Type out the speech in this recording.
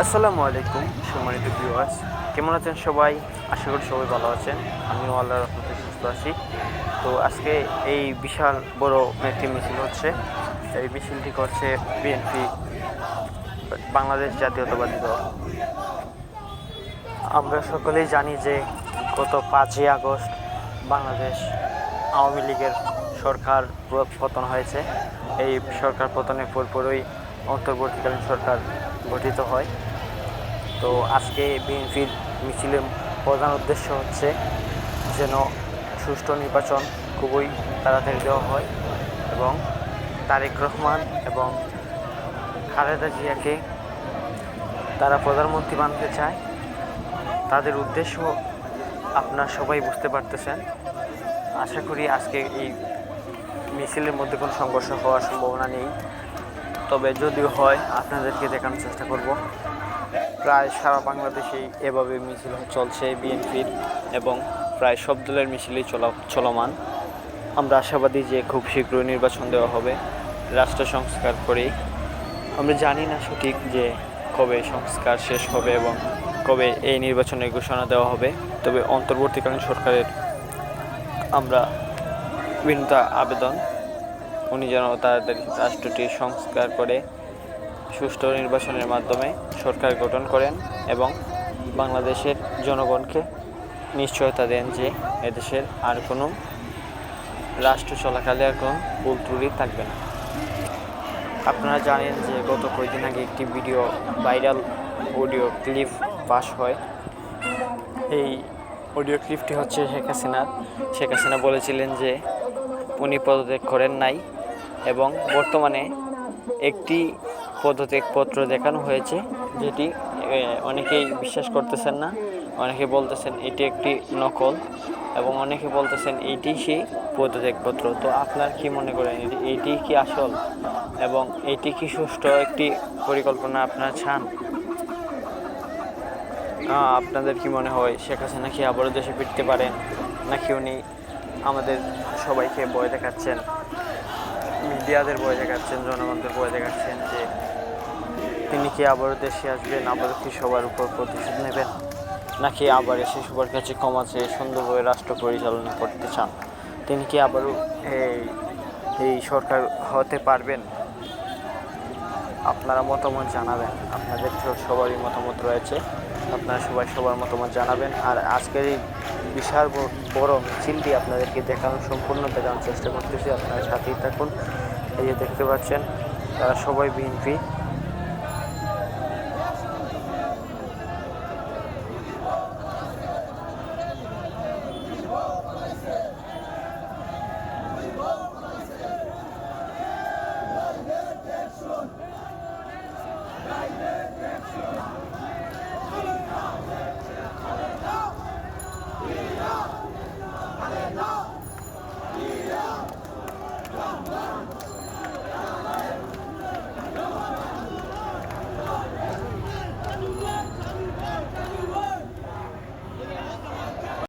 আসসালামু আলাইকুম, সম্মানিত ভিউয়ার্স কেমন আছেন সবাই? আশা করি সবাই ভালো আছেন। আমিও আল্লাহ রহমতে সুস্থ আছি। তো আজকে এই বিশাল বড় একটি মিছিল হচ্ছে। এই মিছিলটি করছে বিএনপি, বাংলাদেশ জাতীয়তাবাদী দল। আমরা সকলেই জানি যে গত পাঁচই আগস্ট বাংলাদেশ আওয়ামী লীগের সরকার পতন হয়েছে। এই সরকার পতনের পরপরই অন্তর্বর্তীকালীন সরকার গঠিত হয়। তো আজকে বিএনপির মিছিলের প্রধান উদ্দেশ্য হচ্ছে যেন সুষ্ঠু নির্বাচন খুবই তাড়াতাড়ি দেওয়া হয় এবং তারেক রহমান এবং খালেদা জিয়াকে তারা প্রধানমন্ত্রী বানাতে চায়। তাদের উদ্দেশ্য আপনার সবাই বুঝতে পারতেছেন। আশা করি আজকে এই মিছিলের মধ্যে কোনো সংঘর্ষ হওয়ার সম্ভাবনা নেই। তবে যদিও হয়, আপনাদেরকে দেখানোর চেষ্টা করব। প্রায় সারা বাংলাদেশেই এভাবে মিছিল চলছে বিএনপির এবং প্রায় সব দলের মিছিলই চলা, চলমান। আমরা আশাবাদী যে খুব শীঘ্রই নির্বাচন দেওয়া হবে, রাষ্ট্র সংস্কার করেই। আমরা জানি না সঠিক যে কবে সংস্কার শেষ হবে এবং কবে এই নির্বাচনের ঘোষণা দেওয়া হবে, তবে অন্তর্বর্তীকালীন সরকারের আমরা বিনীত আবেদন উনি যেন তাড়াতাড়ি রাষ্ট্রটি সংস্কার করে সুষ্ঠু নির্বাচনের মাধ্যমে সরকার গঠন করেন এবং বাংলাদেশের জনগণকে নিশ্চয়তা দেন যে এদেশের আর কোনো রাষ্ট্র চলাকালে আর কোনো ভুল থাকবে না। আপনারা জানেন যে গত কয়েকদিন আগে একটি video, viral audio clip pass হয়। এই অডিও ক্লিপটি হচ্ছে শেখ হাসিনার। শেখ হাসিনা বলেছিলেন যে, উনি পদত্যাগ করেন নাই। এবং বর্তমানে একটি পদত্যাগপত্র দেখানো হয়েছে, যেটি অনেকেই বিশ্বাস করতেছেন না, অনেকে বলতেছেন এটি একটি নকল এবং অনেকে বলতেছেন এইটি সেই পদত্যাগপত্র তো আপনার কি মনে করেন, এটি- এইটি কি আসল এবং এটি কি সুষ্ঠু একটি পরিকল্পনা আপনারা চান? আপনাদের কি মনে হয়, শেখ হাসিনা কি আবারও দেশে ফিরতে পারেন, নাকি উনি আমাদের সবাইকে ভয় দেখাচ্ছেন? মিডিয়াদের ভয় দেখাচ্ছেন, জনগণদের ভয় দেখাচ্ছেন যে তিনি কি আবারও দেশে আসবেন, আবারও কি সবার উপর প্রতিশোধ নেবেন, নাকি আবার এসে সবার কাছে ক্ষমা চেয়ে সুন্দরভাবে রাষ্ট্র পরিচালনা করতে চান? তিনি কি আবারও এই এই সরকার হতে পারবেন? আপনারা মতামত জানাবেন। আপনাদের সবারই মতামত রয়েছে। আপনারা সবাই সবার মতামত জানাবেন। আর আজকের এই বিশাল বড় মিছিলটি আপনাদেরকে দেখানো সম্পূর্ণ দেখানোর চেষ্টা করতেছি। আপনারা সাথেই থাকুন। এই যে দেখতে পাচ্ছেন, তারা সবাই বিএনপি।